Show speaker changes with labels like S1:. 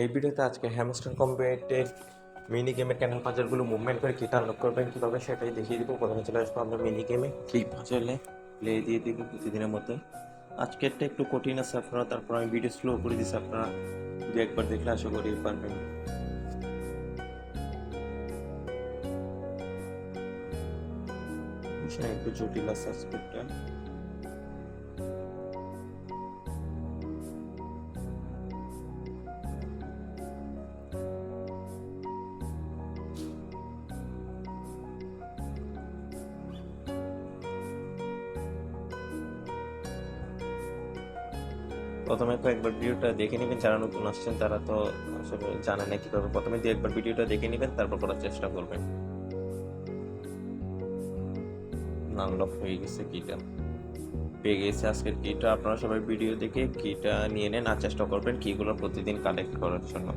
S1: এই ভিডিওতে আজকে হ্যামস্টার কম্পিউটের মিনি গেমের ক্যানেল পাজারগুলো মুভমেন্ট করে কীটা আনলক করবেন, কীভাবে সেটাই দেখিয়ে দিব। প্রথমে চলে আসব আমরা মিনি গেমে ক্লিক পাজালে প্লে দিয়ে দিব প্রতিদিনের মতো আজকেরটা একটু কঠিন আছে আপনারা, তারপর আমি ভিডিও স্লো করে দিচ্ছি আপনারা দু একবার দেখলে আশা করি পারবেন। একটু জটিল আছে আজকেরটা। প্রথমে কয়েকবার ভিডিওটা দেখে নেবেন, যারা নতুন আসছেন তারা তো আসলে জানে না কীভাবে প্রথমে দু একবার ভিডিওটা দেখে নেবেন, তারপর করার চেষ্টা করবেন। আনলক হয়ে গেছে কিটা পেয়ে গেছে আজকের কিটা আপনারা সবাই ভিডিও দেখে কিটা নিয়ে নেন আর চেষ্টা করবেন কিগুলো প্রতিদিন কালেক্ট করার জন্য।